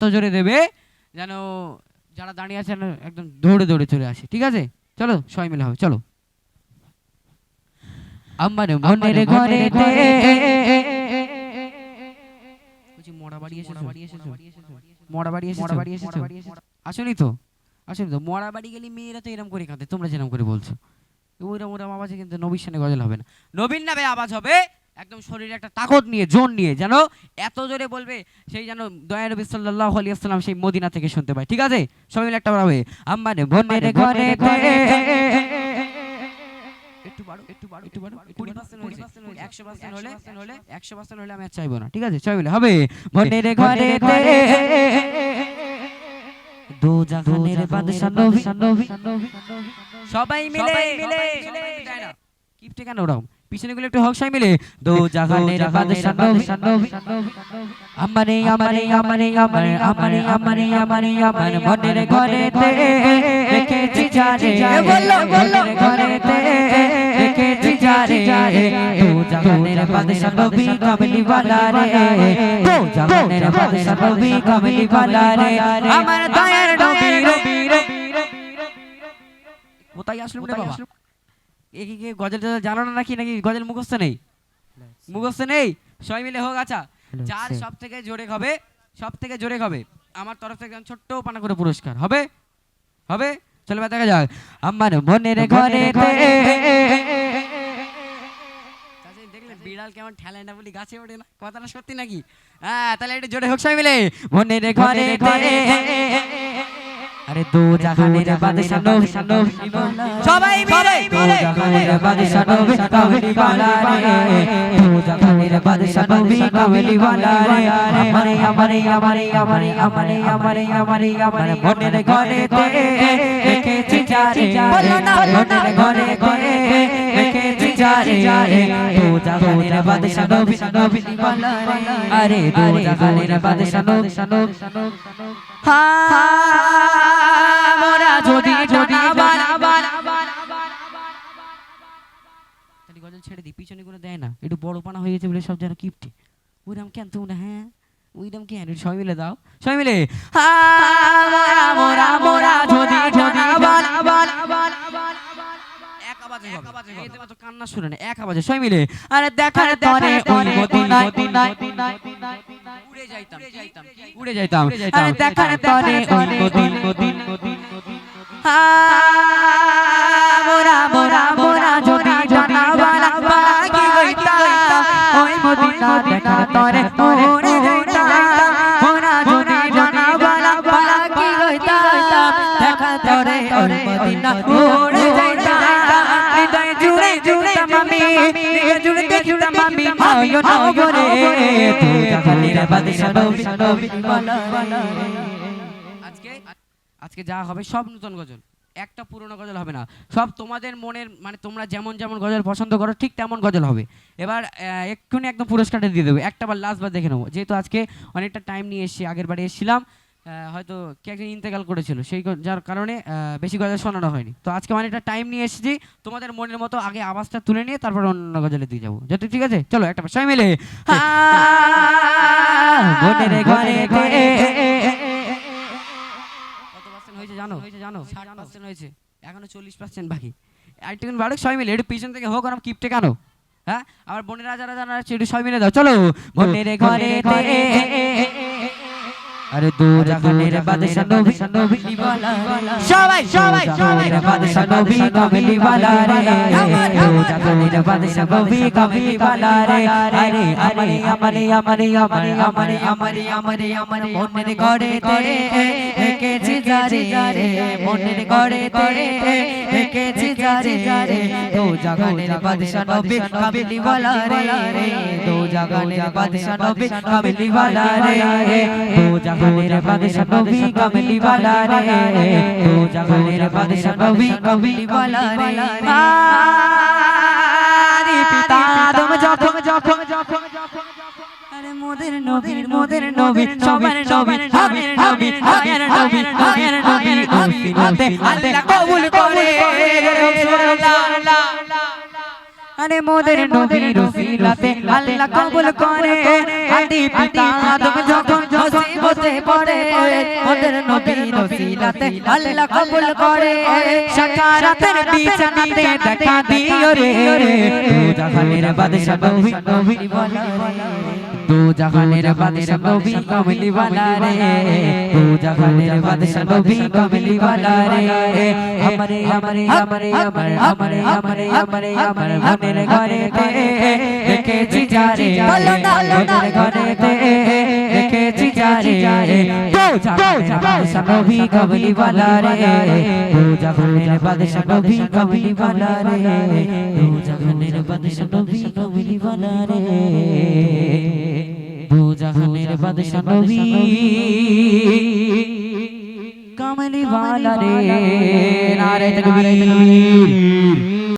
এত জোরে দেবে যেন যারা দাঁড়িয়ে আছেন একদম দৌড়ে দৌড়ে চলে আসে ঠিক আছে? চলো সবাই মিলে হবে চলো। আমার মনের ঘরে মরা বাড়ি এসেছ? মরা বাড়ি এসেছ? বাড়ি এসেছ? আসেনি তো? আসেনি তো? মরা বাড়ি গেলে মেয়েরা তো এরকম করে কাঁদে তোমরা করে বলছো। ওইরকম আওয়াজে কিন্তু নবীর সামনে গজল হবে না। নবীন নামে আওয়াজ হবে একদম শরীরে একটা তাকত নিয়ে জোর নিয়ে যেন এত জোরে বলবে সেই যেন দয়া নবী সাল্লাল্লাহু আলাইহি ওয়াসাল্লাম সেই মদিনা থেকে শুনতে পায়। ঠিক আছে? সবাই মিলে একটা হবে আমার মনের ঘরে একটু বাড়ো একটু বাড়ো একটু বাড়ো কুড়ি পার্সেন্ট হয়েছে একশো পার্সেন্ট হলে হলে। একশো পার্সেন্ট হলে আমি আর চাইব না। ঠিক আছে? সবাই মিলে হবে? মনের ঘরে দো জাহানের বাদশা নবী। সবাই মিলে। মিলে। কিপটে কেন ওরকম? পিছনে গুলো একটু হক সবাই মিলে। দো জাহানের বাদশা নবী আমারে আমারে আমারে আমারে আমারে আমারে আমারে আমার মনের ঘরেতে রেখেছি যারে মনের ঘরেতে রেখেছি যারে দো জাহানের বাদশা নবী কামলি ওয়ালা রে দো জাহানের বাদশা নবী কামলি ওয়ালা রে আমার দয়ার নবী রে কোথায় আসলো বাবা এ কি কি গজল টজল জানো না নাকি? নাকি গজল মুখস্থ নেই? মুখস্থ নেই? সবাই মিলে হোক আচ্ছা। যার সব থেকে জোরে হবে সব থেকে জোরে হবে আমার তরফ থেকে ছোট্ট পানা করে পুরস্কার। হবে? হবে? চলো দেখা যাক। আমার মনের ঘরে বিড়াল কেমন ঠেলায় না বলি গাছে ওঠে না? কথাটা সত্যি নাকি? হ্যাঁ তাহলে একটু জোরে হোক সবাই মিলে। মনের ঘরে আরে দো জাহানের বাদশা নবী সবাই মিলে দো জাহানের বাদশা নবী কামলি ওয়ালা রে দো জাহানের বাদশা নবী কামলি ওয়ালা রে আমারে আমারে আমারে আমারে আমারে আমারে আমারে আমারে মনের ঘরে তে রেখেছি যারে বলো না মনের ঘরে ঘরে রেখেছি যারে দো জাহানের বাদশা নবী নবী ওয়ালা রে আরে দো জাহানের বাদশা নবী মোরা যদি যদি আবার তাহলে গজল ছেড়ে দিই পিছনে করে দেয় না। একটু বড় পানা হয়ে গেছে বলে সব যেন কিপটে। ওইরকম কেন তোমরা হ্যাঁ? ওইরকম কেন? সবাই মিলে দাও। সবাই মিলে। মোরা মোরা যদি মাত্র কান্না শুনে না এক আওয়াজে। সবাই মিলে। আরে দেখার তরে ওই মদিনায় উড়ে যাইতাম উড়ে যাইতাম দেখার তরে ওই মদিন মদিন মোরা মোরা মোরা, যদি জানাবালা বাকি হইতা, ওই মদিনা দেখা তরে মোরে হইতা। মোরা, যদি জানাবালা বাকি হইতা, দেখা তরে ওই মদিনা মোরে যাইতা হৃদয় জুড়ে জুড়ে মামি, হৃদয় জুড়ে জুড়ে মামি আয়ো নগরে। তুই খালি রে বাদশা নবী নবী বলা বলা আজকে যা হবে সব নতুন গজল। একটা পুরনো গজল হবে না। সব তোমাদের মনের মানে তোমরা যেমন যেমন গজল পছন্দ করো ঠিক তেমন গজল হবে। এবার এক্ষুনি একদম পুরস্কারটা দিয়ে দেবো। একটা বার লাস্ট বার দেখে নেব। যেহেতু আজকে অনেকটা টাইম নিয়ে এসেছি আগের বারে এসেছিলাম হয়তো কে একজন ইন্তেকাল করেছিল। সেই যার কারণে বেশি গজল শোনানো হয়নি। তো আজকে অনেকটা টাইম নিয়ে এসেছি। তোমাদের মনের মতো আগে আওয়াজটা তুলে নিয়ে তারপর অন্য গজলে দিয়ে যাব। যাতে ঠিক আছে? চলো একটা সবাই মিলে ঘরে হয়েছে জানো? হয়েছে জানো? ষাট পার্সেন্ট হয়েছে এখনও চল্লিশ পার্সেন্ট বাকি। আরেকটু বাড়ুক সবাই মিলে। একটু পিছন থেকে হোক আমার কিপটে কেন? হ্যাঁ? আমার বোনেরা যারা রাজা আছে একটু সবাই মিলে দাও। চলো। বোনের ঘরে আরে দু জাহানের বাদশা নবী নবী সবাই সবাই সবাই বাদশা নবী কামলি ওয়ালা রে। দু জাহানের বাদশা নবী কামলি ওয়ালা রে। আরে আমারে আমারে আমারে আমারে আমারে আমারে আমারে আমারে মনের ঘরে তে রেখেছি যারে মনের ঘরে তে রেখেছি যারে দু জাহানের বাদশা নবী কামলি ওয়ালা রে। দু জাহানের বাদশা নবী কামলি ওয়ালা রে। দু জাহানের বাদশা নবী কামলি ওয়ালা রে দু জাহানের বাদশা নবী কামলি ওয়ালা রে আরে পিতা, আদম যখন যখন যখন আরে মোদের নবীর মোদের নবীর সবার নবীর আমের নবীর আমের নবীর আমের নবীর উসিলাতে আল্লাহ কবুল করে। সুবহানাল্লাহ আরে মোদের নবীর রসিলাতে আল্লাহ কবুল করে। আদি পিতা, আদম যখন পড়তে পড়ে ওদের নবী নসিলাতে আল্লাহ কবুল করে। শাকারাতের বিছানাতে দেখা দিও রে। তুই জাহানের বাদশা বহি বহি বলি। তু জাহানের বাদশাহ নবী কমলি ওয়ালা রে তু জাহানের বাদশাহ নবী কমলি ওয়ালা রে আমারে আমারে আমারে আমারে আমারে আমারে আমারে আমারে মনের ঘরে তে দেখেছি যারে মনের ঘরে তে দেখেছি যারে তু রে സംഭവി കമലി വാലരേ. നാരായണ കവി